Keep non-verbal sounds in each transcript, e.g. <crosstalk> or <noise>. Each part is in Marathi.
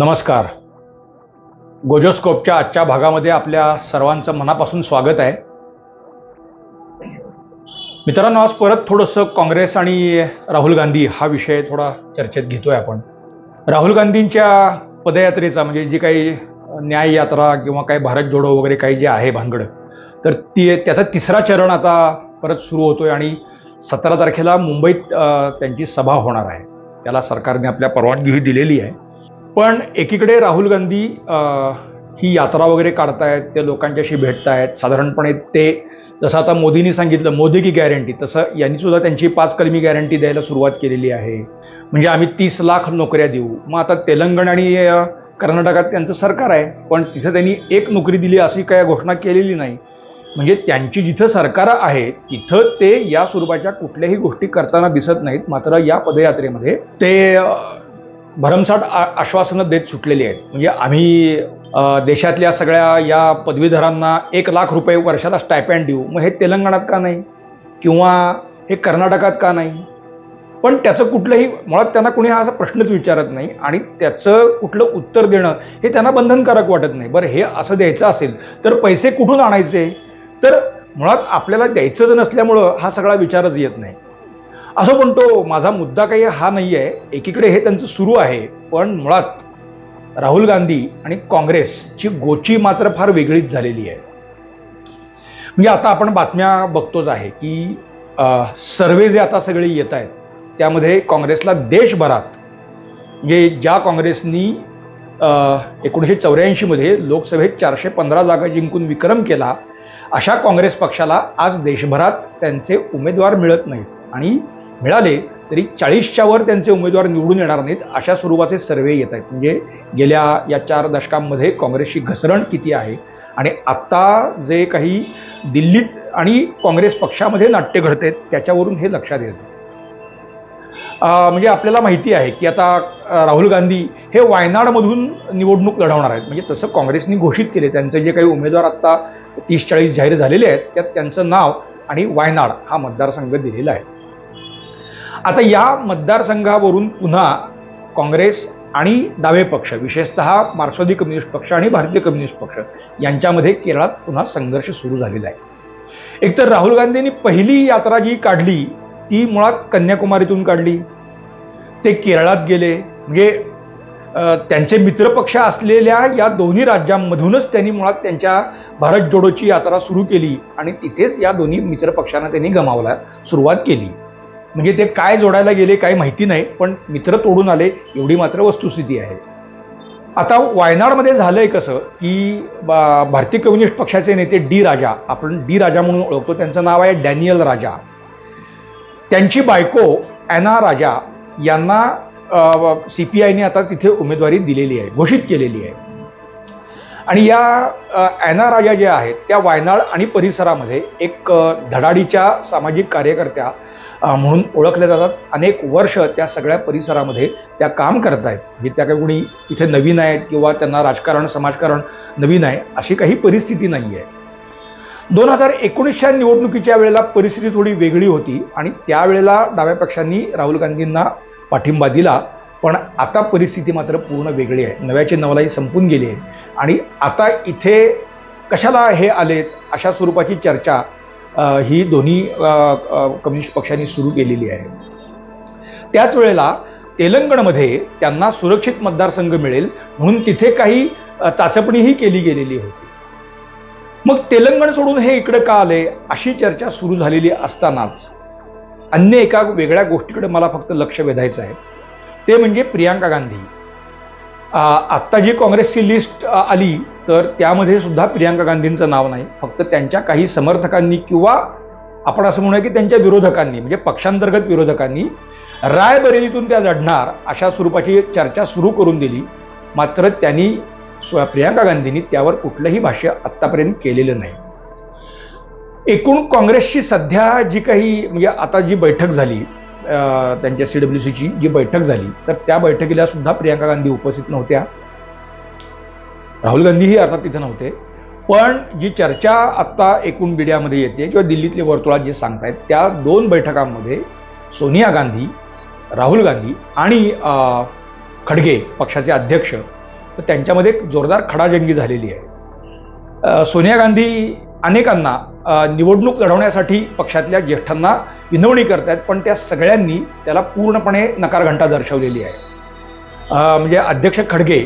नमस्कार. गोजोस्कोपच्या आजच्या भागामध्ये आपल्या सर्वांचं मनापासून स्वागत आहे. मित्रांनो आज परत थोडंसं काँग्रेस आणि राहुल गांधी हा विषय थोडा चर्चेत घेतोय आपण. राहुल गांधींच्या पदयात्रेचा म्हणजे जी काही न्याय यात्रा किंवा काही भारत जोडो वगैरे काही जे आहे भानगड तर ती त्याचा तिसरा चरण आता परत सुरू होतोय आणि सतरा तारखेला मुंबईत त्यांची सभा होणार आहे. त्याला सरकारने आपल्या परवानगीही दिलेली आहे. पण एकीकडे राहुल गांधी ही यात्रा वगैरे काढतायत ते लोकांच्याशी भेटतायत. साधारणपणे ते जसं आता मोदींनी सांगितलं मोदी की गॅरंटी तसं यांनी सुद्धा त्यांची पाच कलमी गॅरंटी द्यायला सुरुवात केलेली आहे. म्हणजे आम्ही तीस लाख नोकऱ्या देऊ. मग आता तेलंगण आणि कर्नाटकात त्यांचं सरकार आहे पण तिथं त्यांनी एक नोकरी दिली अशी काही घोषणा केलेली नाही. म्हणजे त्यांची जिथं सरकार आहे तिथं ते या स्वरूपाच्या कुठल्याही गोष्टी करताना दिसत नाहीत. मात्र या पदयात्रेमध्ये ते भरमसाठ आ- आश्वासनं देत सुटलेली आहेत. म्हणजे आम्ही देशातल्या सगळ्या या पदवीधरांना एक लाख रुपये वर्षाला स्टायपँड देऊ. मग हे तेलंगणात का नाही? किंवा हे कर्नाटकात का नाही? पण त्याचं कुठलंही मुळात त्यांना कुणी हा असा प्रश्नच विचारत नाही आणि त्याचं कुठलं उत्तर देणं हे त्यांना बंधनकारक वाटत नाही. बरं हे असं द्यायचं असेल तर पैसे कुठून आणायचे? तर मुळात आपल्याला द्यायचंच नसल्यामुळं हा सगळा विचारच येत नाही. असं म्हणतो माझा मुद्दा काही हा नाही आहे एकीकडे हे त्यांचं सुरू आहे पण मुळात राहुल गांधी आणि काँग्रेसची गोची मात्र फार वेगळीच झालेली आहे. म्हणजे आता आपण बातम्या बघतोच आहे की सर्वे जे आता सगळे येत आहेत त्यामध्ये काँग्रेसला देशभरात म्हणजे ज्या काँग्रेसनी एकोणीसशे चौऱ्याऐंशीमध्ये लोकसभेत चारशे पंधरा जागा जिंकून विक्रम केला अशा काँग्रेस पक्षाला आज देशभरात त्यांचे उमेदवार मिळत नाहीत. आणि मिळाले तरी चाळीसच्या वर त्यांचे उमेदवार निवडून येणार नाहीत अशा स्वरूपाचे सर्वे येत आहेत. म्हणजे गेल्या या चार दशकांमध्ये काँग्रेसची घसरण किती आहे? आणि आत्ता जे काही दिल्लीत आणि काँग्रेस पक्षामध्ये नाट्य घडते त्याच्यावरून हे लक्षात येतं. म्हणजे आपल्याला माहिती आहे की आता राहुल गांधी हे वायनाडमधून निवडणूक लढवणार आहेत. म्हणजे तसं काँग्रेसनी घोषित केले त्यांचे जे काही उमेदवार आत्ता तीस चाळीस जाहीर झालेले आहेत त्यात त्यांचं नाव आणि वायनाड हा मतदारसंघ दिलेला आहे. आता या मतदारसंघावरून पुन्हा काँग्रेस आणि डावे पक्ष विशेषतः मार्क्सवादी कम्युनिस्ट पक्ष आणि भारतीय कम्युनिस्ट पक्ष यांच्यामध्ये केरळात पुन्हा संघर्ष सुरू झालेला आहे. एकतर राहुल गांधींनी पहिली यात्रा जी काढली ती मुळात कन्याकुमारीतून काढली. ते केरळात गेले. म्हणजे त्यांचे मित्रपक्ष असलेल्या या दोन्ही राज्यांमधूनच त्यांनी मुळात त्यांच्या भारत जोडोची यात्रा सुरू केली आणि तिथेच या दोन्ही मित्रपक्षांना त्यांनी गमावला सुरुवात केली. म्हणजे ते काय जोडायला गेले काय माहिती नाही पण मित्र तोडून आले एवढी मात्र वस्तुस्थिती आहे. आता वायनाडमध्ये झालं आहे कसं की भारतीय कम्युनिस्ट पक्षाचे नेते डी राजा आपण डी राजा म्हणून ओळखतो त्यांचं नाव आहे डॅनियल राजा. त्यांची बायको ॲना राजा यांना सी पी आयने आता तिथे उमेदवारी दिलेली आहे घोषित केलेली आहे. आणि या ॲना राजा ज्या आहेत त्या वायनाड आणि परिसरामध्ये एक धडाडीच्या सामाजिक कार्यकर्त्या म्हणून ओळखल्या जातात. अनेक वर्ष त्या सगळ्या परिसरामध्ये त्या काम करत आहेत. म्हणजे त्या काही कोणी इथे नवीन आहेत किंवा त्यांना राजकारण समाजकारण नवीन आहे अशी काही परिस्थिती नाही आहे. दोन हजार एकोणीसच्या निवडणुकीच्या वेळेला परिस्थिती थोडी वेगळी होती आणि त्यावेळेला डाव्या पक्षांनी राहुल गांधींना पाठिंबा दिला. पण आता परिस्थिती मात्र पूर्ण वेगळी आहे. नव्याची नवलाई संपून गेली आहे. आणि आता इथे कशाला हे आलेत अशा स्वरूपाची चर्चा ही दोन्ही कम्युनिस्ट पक्षांनी सुरू केलेली आहे. त्याच वेळेला तेलंगणमध्ये त्यांना सुरक्षित मतदारसंघ मिळेल म्हणून तिथे काही चाचपणीही केली गेलेली होती. मग तेलंगण सोडून हे इकडं का आले? अशी चर्चा सुरू झालेली असतानाच अन्य एका वेगळ्या गोष्टीकडे मला फक्त लक्ष वेधायचं आहे. ते म्हणजे प्रियांका गांधी. आत्ता जी काँग्रेसची लिस्ट आली तर त्यामध्ये सुद्धा प्रियांका गांधींचं नाव नाही. फक्त त्यांच्या काही समर्थकांनी किंवा आपण असं म्हणूया की त्यांच्या विरोधकांनी म्हणजे पक्षांतर्गत विरोधकांनी रायबरेलीतून त्या लढणार अशा स्वरूपाची चर्चा सुरू करून दिली. मात्र त्यांनी स्व- प्रियांका गांधींनी त्यावर कुठलंही भाष्य आत्तापर्यंत केलेलं नाही. एकूण काँग्रेसची सध्या जी काही म्हणजे आता जी बैठक झाली त्यांच्या सी डब्ल्यू सीची जी बैठक झाली तर त्या बैठकीला सुद्धा प्रियांका गांधी उपस्थित नव्हत्या. राहुल गांधीही अर्थात तिथे नव्हते. पण जी चर्चा आत्ता एकूण मीडियामध्ये येते किंवा दिल्लीतले वर्तुळात जे सांगतायत त्या दोन बैठकांमध्ये सोनिया गांधी राहुल गांधी आणि खडगे पक्षाचे अध्यक्ष तर त्यांच्यामध्ये एक जोरदार खडाजंगी झालेली आहे. सोनिया गांधी अनेकांना निवडणूक लढवण्यासाठी पक्षातल्या ज्येष्ठांना विनवणी करतायत पण त्या सगळ्यांनी त्याला पूर्णपणे नकारघंटा दर्शवलेली आहे. म्हणजे अध्यक्ष खडगे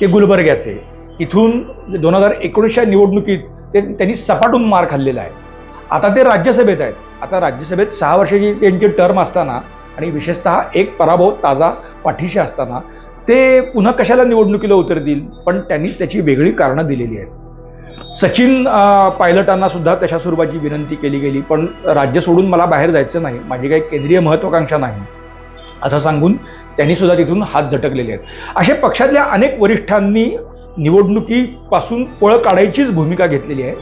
ते गुलबर्ग्याचे. इथून दोन हजार एकोणीसच्या निवडणुकीत ते त्यांनी सपाटून मार खाल्लेला आहे. आता ते राज्यसभेत आहेत. आता राज्यसभेत सहा वर्षाची त्यांची टर्म असताना आणि विशेषतः एक पराभव ताजा पाठीशी असताना ते पुन्हा कशाला निवडणुकीला उतरतील पण त्यांनी त्याची वेगळी कारणं दिलेली आहेत. सचिन पायलटांना सुद्धा तशा स्वरूपाची विनंती केली गेली? पण राज्य सोडून मला बाहेर जायचं नाही. माझी काही केंद्रीय महत्वाकांक्षा नाही. असं सांगून त्यांनी सुद्धा तिथून हात झटकलेले आहेत. असे पक्षातल्या अनेक वरिष्ठांनी निवडणुकीपासून पळ काढायचीच भूमिका घेतलेली आहे.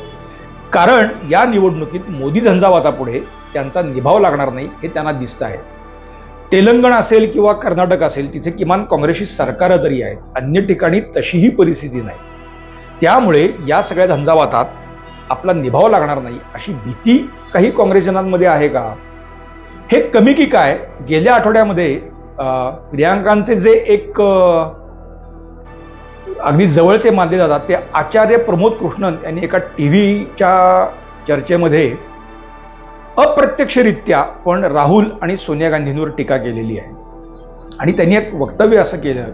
कारण या निवडणुकीत मोदी झंझावातापुढे त्यांचा निभाव लागणार नाही हे त्यांना दिसतं आहे. तेलंगण असेल किंवा कर्नाटक असेल तिथे किमान काँग्रेसची सरकारं तरी आहेत अन्य ठिकाणी तशीही परिस्थिती नाही. त्यामुळे या सगळ्या धंदावातात आपला निभाव लागणार नाही अशी भीती काही काँग्रेसजनांमध्ये आहे का? हे कमी की काय? गेल्या आठवड्यामध्ये प्रियांकांचे जे एक अगदी जवळचे मानले जातात ते आचार्य प्रमोद कृष्णन यांनी एका टी व्हीच्या चर्चेमध्ये अप्रत्यक्षरित्या पण राहुल आणि सोनिया गांधींवर टीका केलेली आहे. आणि त्यांनी एक वक्तव्य असं केलं.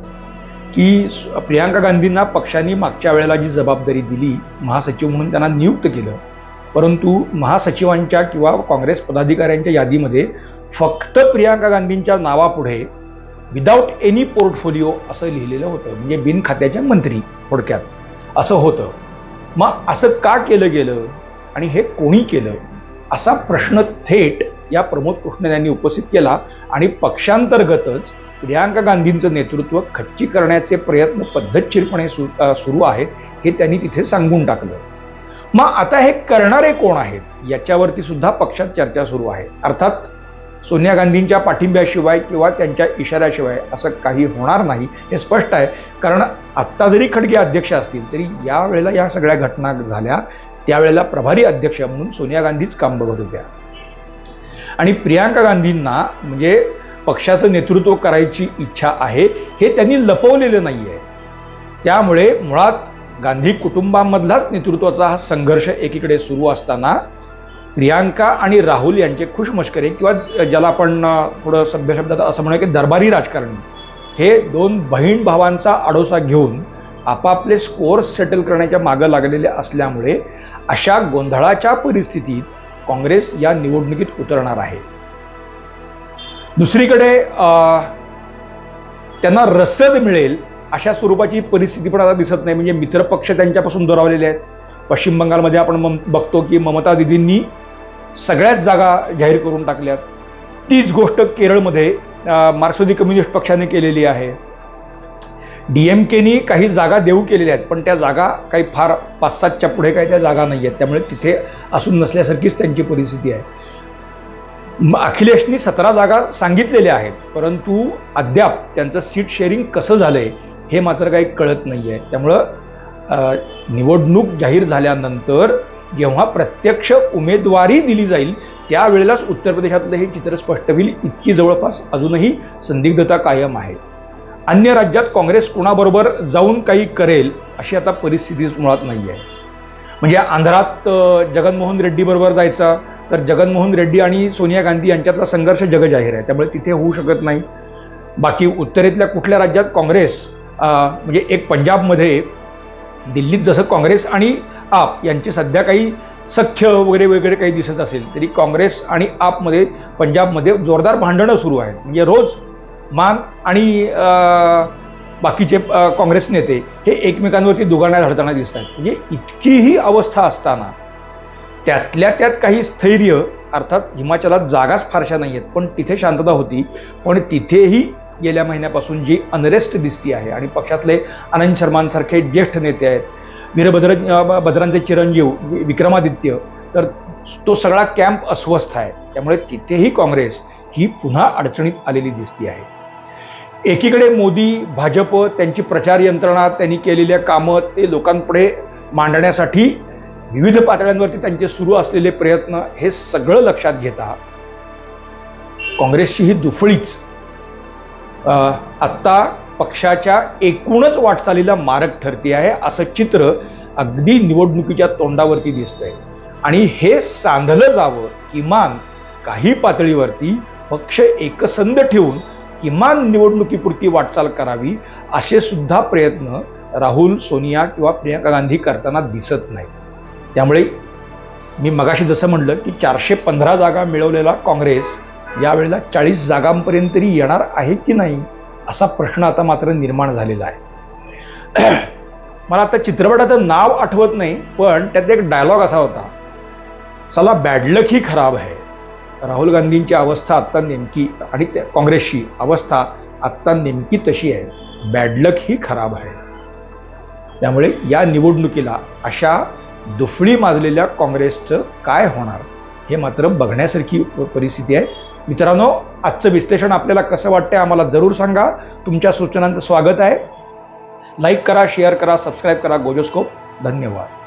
की प्रियांका गांधींना पक्षाने मागच्या वेळेला जी जबाबदारी दिली महासचिव म्हणून त्यांना नियुक्त केलं. परंतु महासचिवांच्या किंवा काँग्रेस पदाधिकाऱ्यांच्या यादीमध्ये फक्त प्रियांका गांधींच्या नावापुढे विदाऊट एनी पोर्टफोलिओ असं लिहिलेलं होतं म्हणजे बिन खात्याच्या मंत्री थोडक्यात. असं होतं. मग असं का केलं गेलं? आणि हे कोणी केलं? असा प्रश्न थेट या प्रमोद कृष्ण यांनी उपस्थित केला आणि पक्षांतर्गतच प्रियांका गांधींचं नेतृत्व खच्ची करण्याचे प्रयत्न पद्धतशीरपणे सुरू आहेत हे त्यांनी तिथे सांगून टाकलं. मग आता हे करणारे कोण आहेत याच्यावरती सुद्धा पक्षात चर्चा सुरू आहे. अर्थात सोनिया गांधींच्या पाठिंब्याशिवाय किंवा त्यांच्या इशाऱ्याशिवाय असं काही होणार नाही हे स्पष्ट आहे. कारण आत्ता जरी खडगे अध्यक्ष असतील तरी या वेळेला या सगळ्या घटना झाल्या त्यावेळेला प्रभारी अध्यक्ष म्हणून सोनिया गांधीच काम बघत होत्या. आणि प्रियांका गांधींना म्हणजे पक्षाचं नेतृत्व करायची इच्छा आहे हे त्यांनी लपवलेलं नाही आहे त्यामुळे मुळात गांधी कुटुंबामधलाच नेतृत्वाचा हा संघर्ष एकीकडे सुरू असताना प्रियांका आणि राहुल यांचे खुशमश्करे किंवा ज्याला आपण थोडं सभ्य शब्दात असं म्हणूया की दरबारी राजकारणी हे दोन बहीण भावांचा आडोसा घेऊन आपापले स्कोअर सेटल करण्याच्या मागं लागलेले असल्यामुळे अशा गोंधळाच्या परिस्थितीत काँग्रेस या निवडणुकीत उतरणार आहे. दुसरीकडे त्यांना रसद मिळेल अशा स्वरूपाची परिस्थिती पण आता दिसत नाही. म्हणजे मित्रपक्ष त्यांच्यापासून दुरावलेले आहेत. पश्चिम बंगालमध्ये आपण बघतो की ममता दिदींनी सगळ्याच जागा जाहीर करून टाकल्यात. तीच गोष्ट केरळमध्ये मार्क्सवादी कम्युनिस्ट पक्षाने केलेली आहे. डी एम केनी काही जागा देऊ केलेल्या आहेत पण त्या जागा काही फार पाच सातच्या पुढे काही त्या जागा नाही आहेत. त्यामुळे तिथे असून नसल्यासारखीच त्यांची परिस्थिती आहे. अखिलेशनी सतरा जागा सांगितलेल्या आहेत परंतु अद्याप त्यांचं सीट शेअरिंग कसं झालंय हे मात्र काही कळत नाही आहे त्यामुळं निवडणूक जाहीर झाल्यानंतर जेव्हा प्रत्यक्ष उमेदवारी दिली जाईल त्यावेळेलाच उत्तर प्रदेशातलं हे चित्र स्पष्ट होईल इतकी जवळपास अजूनही संदिग्धता कायम आहे. अन्य राज्यात काँग्रेस कोणाबरोबर जाऊन काही करेल अशी आता परिस्थितीच मुळात नाही आहे म्हणजे आंध्रात जगनमोहन रेड्डीबरोबर जायचा तर जगनमोहन रेड्डी आणि सोनिया गांधी यांच्यातला संघर्ष जगजाहीर आहे. त्यामुळे तिथे होऊ शकत नाही. बाकी उत्तरेतल्या कुठल्या राज्यात काँग्रेस म्हणजे एक पंजाबमध्ये दिल्लीत जसं काँग्रेस आणि आप यांची सध्या काही सख्य वगैरे वगैरे काही दिसत असेल तरी काँग्रेस आणि आपमध्ये पंजाबमध्ये जोरदार भांडणं सुरू आहेत. म्हणजे रोज मान आणि बाकीचे काँग्रेस नेते हे एकमेकांवरती दुगाण्या झाडताना दिसत आहेत. म्हणजे इतकीही अवस्था असताना त्यातल्या त्यात काही स्थैर्य अर्थात हिमाचलात जागाच फारशा नाही आहेत पण तिथे शांतता होती. पण तिथेही गेल्या महिन्यापासून जी अनरेस्ट दिसती आहे आणि पक्षातले आनंद शर्मांसारखे ज्येष्ठ नेते आहेत वीरभद्र भद्रांचे चिरंजीव विक्रमादित्य तर तो सगळा कॅम्प अस्वस्थ आहे. त्यामुळे तिथेही काँग्रेस ही पुन्हा अडचणीत आलेली दिसती आहे. एकीकडे मोदी भाजप त्यांची प्रचार यंत्रणा त्यांनी केलेल्या कामं ते लोकांपुढे मांडण्यासाठी विविध पातळ्यांवरती त्यांचे सुरू असलेले प्रयत्न हे सगळं लक्षात घेता काँग्रेसची ही दुफळीच आत्ता पक्षाच्या एकूणच वाटचालीला मारक ठरते आहे असं चित्र अगदी निवडणुकीच्या तोंडावरती दिसतंय. आणि हे सांधलं जावं किमान काही पातळीवरती पक्ष एकसंध ठेवून किमान निवडणुकीपुरती वाटचाल करावी असे सुद्धा प्रयत्न राहुल सोनिया किंवा प्रियंका गांधी करताना दिसत नाही त्यामुळे मी मगाशी जसं म्हणलं की चारशे पंधरा जागा मिळवलेला काँग्रेस यावेळेला चाळीस जागांपर्यंत तरी येणार आहे की नाही असा प्रश्न आता मात्र निर्माण झालेला आहे. <clears throat> मला आता चित्रपटाचं नाव आठवत नाही पण त्यात एक डायलॉग असा होता. चला बॅडलक ही खराब आहे. राहुल गांधींची अवस्था आत्ता नेमकी आणि त्या काँग्रेसची अवस्था आत्ता नेमकी तशी आहे. बॅडलक ही खराब आहे. त्यामुळे या निवडणुकीला अशा दुफळी माजलेल्या काँग्रेसचं काय होणार? हे मात्र बघण्यासारखी परिस्थिती आहे. मित्रांनो आजचं विश्लेषण आपल्याला कसं वाटतंय आम्हाला जरूर सांगा. तुमच्या सूचनांचं स्वागत आहे. लाईक करा शेअर करा सबस्क्राईब करा गोजोस्कोप धन्यवाद.